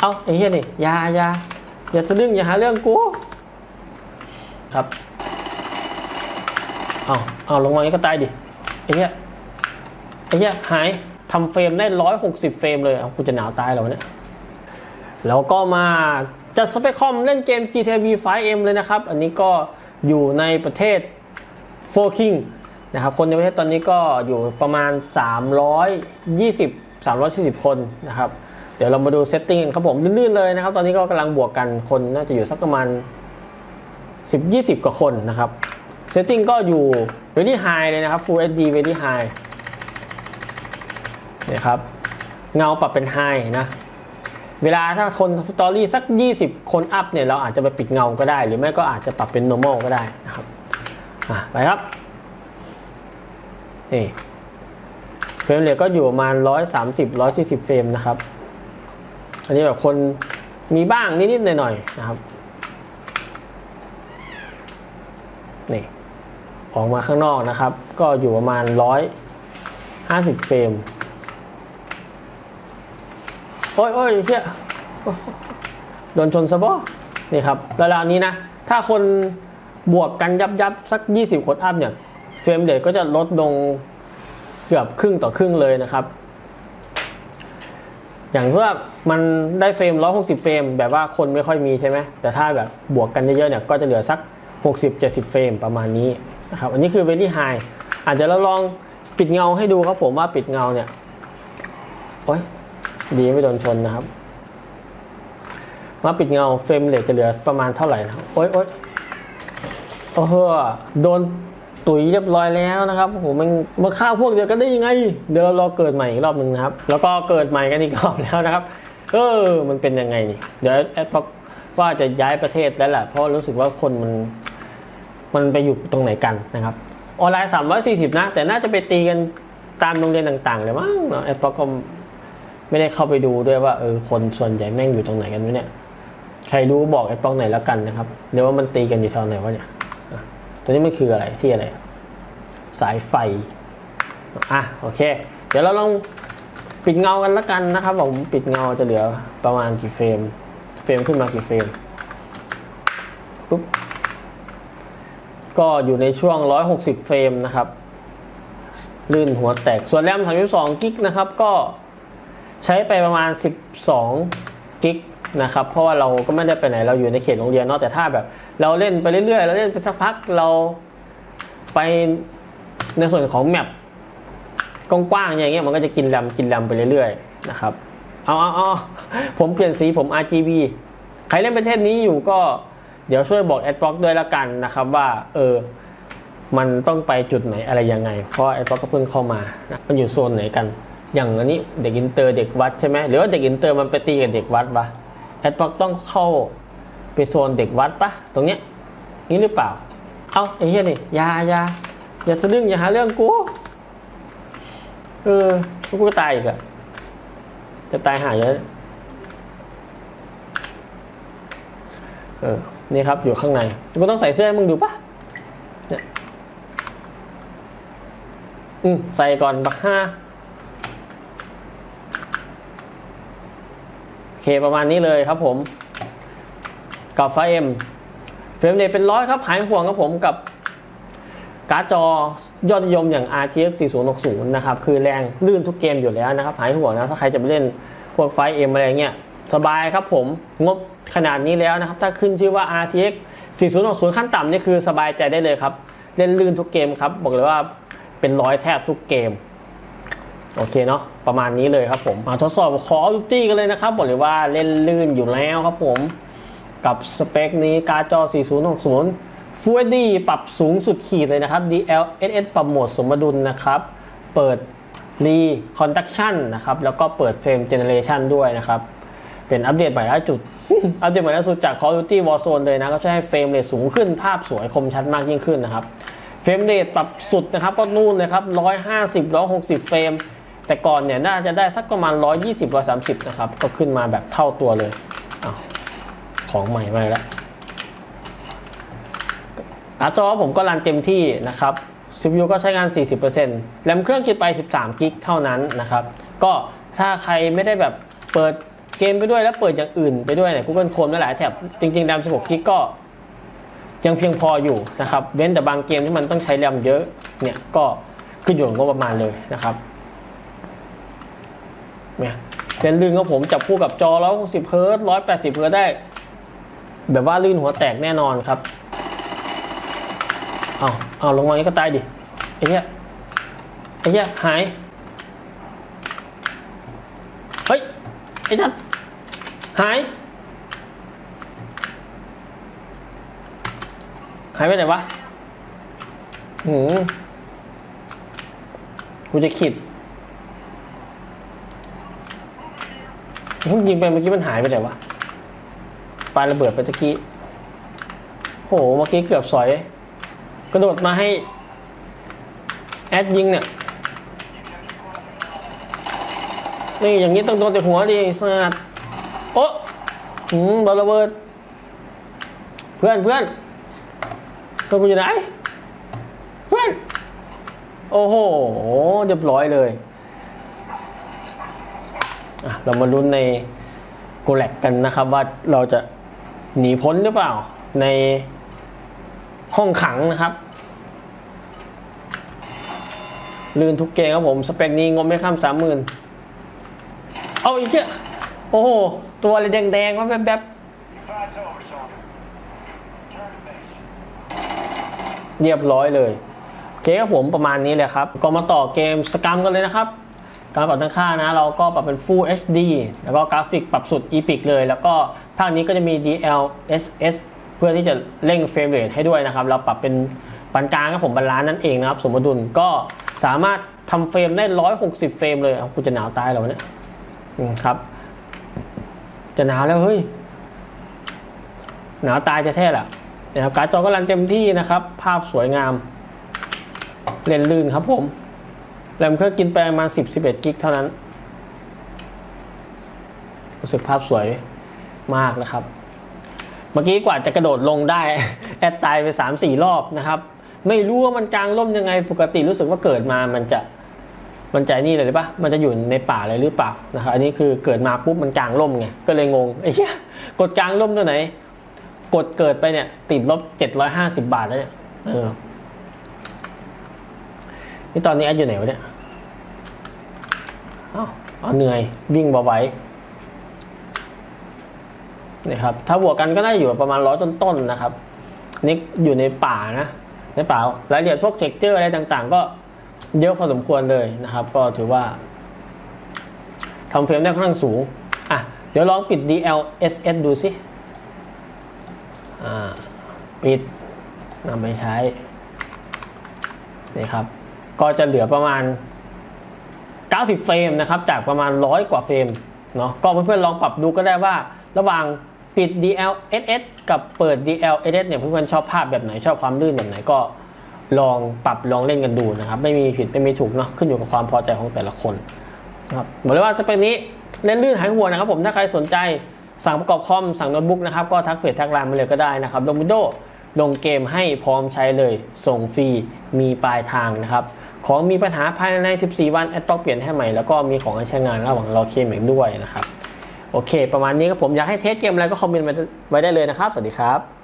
เอาไอ้เหี้ยนี่อยาอยาอย่าสะดึงอย่าหาเรื่องกูครับเอาเอาลงมาอย่างนี้ก็ตายดิไอ้เหี้ยไอ้เหี้ยหายทำเฟรมได้ร้อยหกสิบเฟรมเลยเอากูจะหนาวตายแล้วเนี่ยแล้วก็มาจัดสเปคคอมเล่นเกม GTA V 5M เลยนะครับ อันนี้ก็อยู่ในประเทศโฟคิงนะครับ คนในประเทศตอนนี้ก็อยู่ประมาณ 320 340 คนนะครับ ดี๋ยวเรามาดูเซตติ้งครับผมลื่นๆเลยนะครับ ตอนนี้ก็กำลังบวกกันคนน่าจะอยู่สักประมาณ 10-20 กว่าคนนะครับเซตติ้งก็อยู่ very high เลยนะครับ Full HD very high นี่ครับเงาปรับเป็น high นะ เวลาถ้าคนสตอรี่สัก 20 คนอัพเนี่ยเราอาจจะไปปิดเงาก็ได้ หรือไม่ก็อาจจะปรับเป็น normal ก็ได้นะครับไปครับ นี่เฟรมเรทก็อยู่ประมาณ 130 140 เฟรมนะครับ อันนี้แบบคนมีบ้างนิดๆหน่อยๆนะครับนี่ออกมาข้างนอกนะครับ ก็อยู่ประมาณ 150 เฟรม โอ้ยโอ้ยเฮียโดนชนซะบ่นี่ครับแล้วราวนี้นะ ถ้าคนบวกกันยับยับสัก 20 คนอัพเนี่ย เฟรมเรทก็จะลดลงเกือบครึ่งต่อครึ่งเลยนะครับ อย่างที่ว่ามันได้เฟรม 160 เฟรม แบบว่าคนไม่ค่อยมีใช่ไหมแต่ถ้าแบบบวกกันเยอะๆเนี่ยก็จะเหลือสัก 60-70 เฟรมประมาณนี้นะครับอันนี้คือ very high อาจจะเราลองปิดเงาให้ดูครับผมว่าปิดเงาเนี่ยโอ้ยดีไม่โดนชนนะครับมาปิดเงาเฟรมเรทจะเหลือประมาณเท่าไหร่นะโอ๊ยโอ๊ยโอ้โหโดน ตุ๋ยเรียบร้อยแล้วนะครับโอ้โหมันมาฆ่าพวกเดียวกันได้ยังไง เดี๋ยวเรารอเกิดใหม่อีกรอบหนึ่งนะครับ แล้วก็เกิดใหม่กันอีกรอบแล้วนะครับ เออ มันเป็นยังไงนี่ เดี๋ยวแอดบอกว่าจะย้ายประเทศแล้วแหละ เพราะรู้สึกว่าคนมัน มันไปอยู่ตรงไหนกันนะครับ ออนไลน์340 นะ แต่น่าจะไปตีกันตามโรงเรียนต่างๆเลยมั้งเนาะแอดบอกก็ไม่ได้เข้าไปดูด้วยว่าเออคนส่วนใหญ่แม่งอยู่ตรงไหนกันวะเนี่ย ใครรู้บอกไอ้ป้องไหนแล้วกันนะครับเดี๋ยวว่ามันตีกันอยู่แถวไหนวะเนี่ย ตัวนี้มันคืออะไรที่อะไร สายไฟ อะโอเค เดี๋ยวเราลองปิดเงากันแล้วกันนะครับผมปิดเงาจะเหลือประมาณกี่เฟรม เฟรมขึ้นมากี่เฟรมปุ๊บก็อยู่ในช่วง 160 เฟรมนะครับ ลื่นหัวแตก ส่วนแรม 32 กิกนะครับ ก็ใช้ไปประมาณ 12 กิกนะครับ เพราะว่าเราก็ไม่ได้ไปไหน เราอยู่ในเขตโรงเรียนเนาะ แต่ถ้าแบบ เราเล่นไปเรื่อยๆเราเล่นไปสักพักเราไปในส่วนของแมปกว้างๆอย่างเงี้ยมันก็จะกินแรมกินแรมไปเรื่อยๆนะครับเอาเอาเอาผมเปลี่ยนสีผม RGB ใครเล่นประเทศนี้อยู่ก็เดี๋ยวช่วยบอกแอดบล็อกด้วยละกันนะครับว่าเออมันต้องไปจุดไหนอะไรยังไง เพราะแอดบล็อกก็เพิ่งเข้ามานะมันอยู่โซนไหนกัน อย่างอันนี้เด็กอินเตอร์เด็กวัดใช่ไหมหรือว่าเด็กอินเตอร์มันไปตีกับเด็กวัดปะแอดบล็อกต้องเข้า ไปโซนเด็กวัดปะตรงเนี้ยนี่หรือเปล่า เอาไอ้เหี้ยนี่ยายาอย่าสะดึงอย่าหาเรื่องกูเออกูก็ตายอีกอะจะตายหายเยอะเออนี่ครับอยู่ข้างในกูต้องใส่เสื้อให้มึงดูปะเนี่ยอืมใส่ก่อนบักห้าโอเคประมาณนี้เลยครับผม กับไฟเอ็มเฟรมเรทเป็นร้อยครับ หายห่วงครับผมกับการ์ดจอยอดนิยมอย่าง RTX 4060 นะครับ คือแรงลื่นทุกเกมอยู่แล้วนะครับ หายห่วงนะถ้าใครจะไปเล่นพวกไฟเอ็มอะไรเงี้ยสบายครับผมงบขนาดนี้แล้วนะครับ ถ้าขึ้นชื่อว่า RTX 4060 ขั้นต่ำนี่คือสบายใจได้เลยครับ เล่นลื่นทุกเกมครับ บอกเลยว่าเป็นร้อยแทบทุกเกม โอเคเนาะประมาณนี้เลยครับผมมาทดสอบคอร์ดูตี้กันเลยนะครับ บอกเลยว่าเล่นลื่นอยู่แล้วครับผม กับสเปคนี้การ์ดจอ 4060 Full HD ปรับสูงสุดขีดเลยนะครับ DLSS ปรับโหมดสมดุลนะครับ เปิด Reconduction นะครับ แล้วก็เปิด Frame Generation ด้วยนะครับ เป็นอัปเดตใหม่ล่าสุด อัปเดตใหม่ล่าสุดจาก Call of Duty Warzone เลยนะ ก็จะให้เฟรมเรทสูงขึ้น ภาพสวยคมชัดมากยิ่งขึ้นนะครับ เฟรมเรทปรับสุดนะครับ ก็นู่นเลยครับ 150 160 เฟรม แต่ก่อนเนี่ยน่าจะได้สักประมาณ 120 130 นะครับ ก็ขึ้นมาแบบเท่าตัวเลยอ้าว ของใหม่มาแล้วอาจอผมก็รันเต็มที่นะครับ CPU ก็ใช้งาน 40%แรมเครื่องคิดไป 13 กิกเท่านั้นนะครับ ก็ถ้าใครไม่ได้แบบเปิดเกมไปด้วยแล้วเปิดอย่างอื่นไปด้วยเนี่ย Google Chrome ได้หลายแท็บจริงๆแรม 16 กิกก็ยังเพียงพออยู่นะครับ เว้นแต่บางเกมที่มันต้องใช้แรมเยอะเนี่ยก็ขึ้นอยู่กับประมาณเลยนะครับเนี่ยเป็นลื่นของผมจับคู่กับจอ 160 เฮิร์ต180 เฮิร์ตซ์ได้ แบบว่าลื่นหัวแตกแน่นอนครับ เอาเอาลงมานี้ก็ตายดิไอ้เหี้ยไอ้เหี้ยหาย เฮ้ย ไอ้ทัดหาย หายไปไหนวะหืมกูจะขิดผมยิงไปเมื่อกี้มันหายไปไหนวะ ปาระเบิดไปตะกี้โหเมื่อกี้เกือบสอย กระโดดมาให้ แอดยิงเนี่ยนี่อย่างนี้ต้องโดนแต่หัวดิสงัดโอ๊ะหืมบอลระเบิด เพื่อนเพื่อนเพื่อนกูอยู่ไหน เพื่อน โอ้โหเรียบร้อยเลยอะเรามาลุ้นในโกแลกกันนะครับว่าเราจะ หนีพ้นหรือเปล่า ในห้องขังนะครับ ลื่นทุกเกมครับผม สเปคนี้งบไม่ข้ามสามหมื่นเอาอีกเหี้ยโอ้โห ตัวอะไรแดงๆว่าแบบ Fight's over, soldier. Turn to base. ๆเรียบร้อยเลยโอเครับผมประมาณนี้เลยครับ ก็มาต่อเกมสกรรมกันเลยนะครับ การปรับตั้งค่านะ เราก็ปรับเป็น Full HD แล้วก็กราฟิกปรับสุด Epic เลย แล้วก็ ภาคนี้ก็จะมี DLSS เพื่อที่จะเร่งเฟรมเรทให้ด้วยนะครับ เราปรับเป็นปานกลางครับผมบาลานซ์นั่นเองนะครับ สมดุลก็สามารถทำเฟรมได้ 160 เฟรมเลยเอากูจะหนาวตายแล้วเนี่ยครับ จะหนาวแล้วเฮ้ย หนาวตายจะแท้แหละนะครับการ์ดจอก็รันเต็มที่นะครับ ภาพสวยงามเลนลื่นครับผมแรมเครื่องกินไปประมาณ10 11 กิกเท่านั้น รู้สึกภาพสวย มากนะครับ เมื่อกี้กว่าจะกระโดดลงได้ แอดตายไป 3 4 รอบนะครับ ไม่รู้ว่ามันกลางร่มยังไงปกติรู้สึกว่าเกิดมามันจะมันใจนี่เลยหรือปะมันจะอยู่ในป่าอะไรหรือเปล่านะครับ อันนี้คือเกิดมาปุ๊บมันกลางร่มไง ก็เลยงงไอ้เหี้ยกดกลางร่มตัวไหน กดเกิดไปเนี่ย ติดลบ750บาทแล้วเนี่ย เออ นี่ตอนนี้แอดอยู่ไหนวะเนี่ยอ้าวเอาเหนื่อยวิ่งเบาไหว นี่ครับถ้าบวกกันก็ได้อยู่ประมาณร้อยต้นๆนะครับนี่อยู่ในป่านะในป่ารายละเอียดพวกเท็กเจอร์อะไรต่างๆ ก็เยอะพอสมควรเลยนะครับ ก็ถือว่าทำเฟรมได้ค่อนข้างสูงอะเดี๋ยวลองปิด DLSS ดูสิอ่าปิดนำไปใช้นี่ครับ ก็จะเหลือประมาณ 90 เฟรมนะครับ จากประมาณ 100 กว่าเฟรมเนาะก็เพื่อนๆลองปรับดูก็ได้ว่าระหว่าง ปิด DLSS กับเปิด DLSS เนี่ยเพื่อนๆชอบภาพแบบไหนชอบความลื่นแบบไหนก็ลองปรับลองเล่นกันดูนะครับ ไม่มีผิดไม่มีถูกเนาะขึ้นอยู่กับความพอใจของแต่ละคนนะครับบอกเลยว่าสเปคนี้เล่นลื่นหายห่วงนะครับผมถ้าใครสนใจสั่งประกอบคอมสั่งโน้ตบุ๊กนะครับก็ทักเพจทักไลน์มาเลยก็ได้นะครับลงวิดีโอลงเกมให้พร้อมใช้เลยส่งฟรีมีปลายทางนะครับของมีปัญหาภายใน 14 วันแอดต็อกเปลี่ยนให้ใหม่แล้วก็มีของให้ใช้งานระหว่างรอเคลมอีกด้วยนะครับ โอเค ประมาณนี้ครับผมอยากให้เทสเกมอะไรก็คอมเมนต์ไว้ได้เลยนะครับ สวัสดีครับ